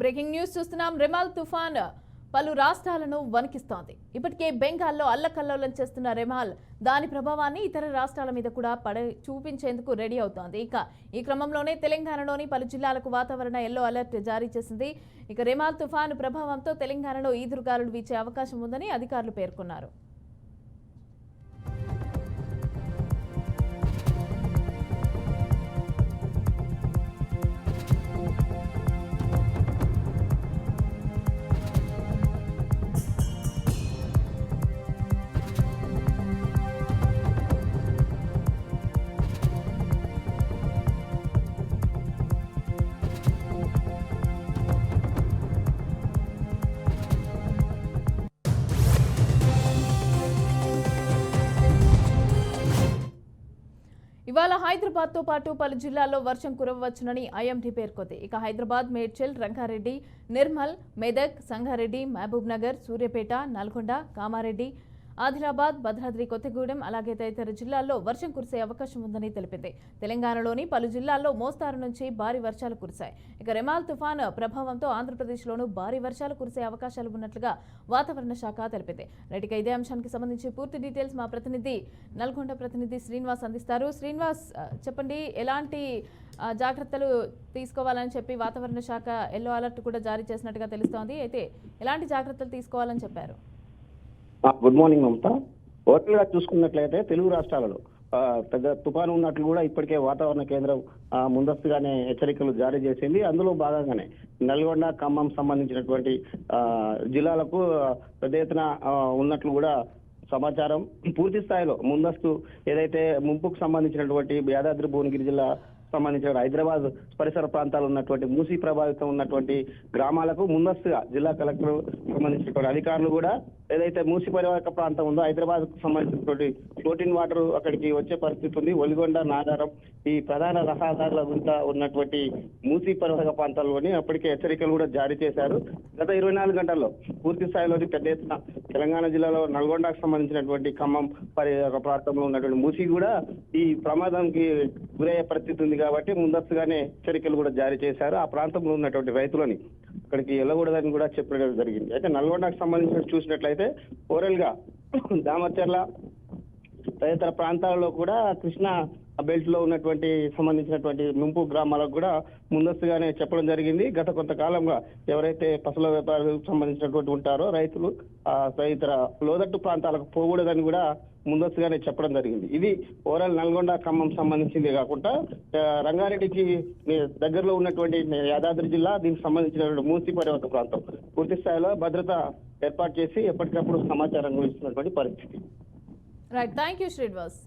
Breaking news చూస్తున్నాం. Remal తుఫాన్ పలు రాష్ట్రాలను వణికిస్తోంది. ఇప్పటికే బెంగాల్లో అల్లకల్లోలం చేస్తున్న రెమాల్ దాని ప్రభావాన్ని ఇతర రాష్ట్రాల మీద కూడా పడ చూపించేందుకు రెడీ అవుతోంది. ఇక ఈ క్రమంలోనే తెలంగాణలోని పలు జిల్లాలకు వాతావరణ ఎల్లో అలర్ట్ జారీ చేసింది. ఇక రెమాల్ తుఫాను ప్రభావంతో తెలంగాణలో ఈదురుగాలులు వీచే అవకాశం ఉందని అధికారులు పేర్కొన్నారు. ఇవాళ హైదరాబాద్తో పాటు పలు జిల్లాల్లో వర్షం కురవవచ్చునని ఐఎండీ పేర్కొంది. ఇక హైదరాబాద్ మేడ్చల్ రంగారెడ్డి నిర్మల్ మెదక్ సంగారెడ్డి మహబూబ్ నగర్ సూర్యాపేట నల్గొండ కామారెడ్డి ఆదిలాబాద్ భద్రాద్రి కొత్తగూడెం అలాగే తదితర జిల్లాల్లో వర్షం కురిసే అవకాశం ఉందని తెలిపింది. తెలంగాణలోని పలు జిల్లాల్లో మోస్తారు నుంచి భారీ వర్షాలు కురిశాయి. ఇక రెమాల్ తుఫాన్ ప్రభావంతో ఆంధ్రప్రదేశ్లోనూ భారీ వర్షాలు కురిసే అవకాశాలు ఉన్నట్లుగా వాతావరణ శాఖ తెలిపింది. రైట్గా ఇదే అంశానికి సంబంధించి పూర్తి డీటెయిల్స్ మా ప్రతినిధి నల్గొండ ప్రతినిధి శ్రీనివాస్ అందిస్తారు. శ్రీనివాస్ చెప్పండి ఎలాంటి జాగ్రత్తలు తీసుకోవాలని చెప్పి వాతావరణ శాఖ ఎల్లో అలర్ట్ కూడా జారీ చేసినట్టుగా తెలుస్తోంది. అయితే ఎలాంటి జాగ్రత్తలు తీసుకోవాలని చెప్పారు? Good morning Mamata. ఓవరాల్గా చూసుకున్నట్లయితే తెలుగు రాష్ట్రాలలో పెద్ద తుఫాను ఉన్నట్లు కూడా ఇప్పటికే వాతావరణ కేంద్రం ఆ, ముందస్తుగానే హెచ్చరికలు జారీ చేసింది. అందులో భాగంగానే నల్గొండ ఖమ్మం సంబంధించినటువంటి ఆ, జిల్లాలకు పెద్ద ఎత్తున ఉన్నట్లు కూడా సమాచారం. పూర్తి స్థాయిలో ముందస్తు ఏదైతే ముంపుకు సంబంధించినటువంటి యాదాద్రి భువనగిరి జిల్లా సంబంధించిన హైదరాబాద్ పరిసర ప్రాంతాలు ఉన్నటువంటి మూసీ ప్రభావితం ఉన్నటువంటి గ్రామాలకు ముందస్తుగా జిల్లా కలెక్టర్ సంబంధించినటువంటి అధికారులు కూడా ఏదైతే మూసీ పరివాహక ప్రాంతం ఉందో హైదరాబాద్కు సంబంధించినటువంటి ఫ్లోటింగ్ వాటర్ అక్కడికి వచ్చే పరిస్థితి ఉంది. ఒలిగొండ నాగారం ఈ ప్రధాన రహదారుల గుంట ఉన్నటువంటి మూసీ పరివాహక ప్రాంతాల్లోని అప్పటికే హెచ్చరికలు కూడా జారీ చేశారు. గత ఇరవై నాలుగు గంటల్లో పూర్తి స్థాయిలోని పెద్ద ఎత్తున తెలంగాణ జిల్లాలో నల్గొండకు సంబంధించినటువంటి ఖమ్మం పరి ప్రాంతంలో ఉన్నటువంటి మూసీ కూడా ఈ ప్రమాదానికి గురయ్యే పరిస్థితి ఉంది కాబట్టి ముందస్తుగానే హెచ్చరికలు కూడా జారీ చేశారు. ఆ ప్రాంతంలో ఉన్నటువంటి రైతులని అక్కడికి వెళ్ళకూడదని కూడా చెప్పడం జరిగింది. అయితే నల్గొండకు సంబంధించిన చూసినట్లయితే ఓవరాల్గా దామచర్ల తదితర ప్రాంతాలలో కూడా కృష్ణా బెల్ట్లో ఉన్నటువంటి సంబంధించినటువంటి ముంపు గ్రామాలకు కూడా ముందస్తుగానే చెప్పడం జరిగింది. గత కొంతకాలంగా ఎవరైతే పసల వ్యాపారులకు సంబంధించినటువంటి ఉంటారో రైతులు ఆ తదితర లోదట్టు ప్రాంతాలకు పోకూడదని కూడా ముందస్తుగానే చెప్పడం జరిగింది. ఇది ఓవరాల్ నల్గొండ ఖమ్మం సంబంధించింది కాకుండా రంగారెడ్డికి దగ్గరలో ఉన్నటువంటి యాదాద్రి జిల్లా దీనికి సంబంధించినటువంటి మూసి పర్వత ప్రాంతం. పూర్తి స్థాయిలో భద్రత ఏర్పాటు చేసి ఎప్పటికప్పుడు సమాచారం గురించినటువంటి పరిస్థితి. Right. Thank you, Sridvas.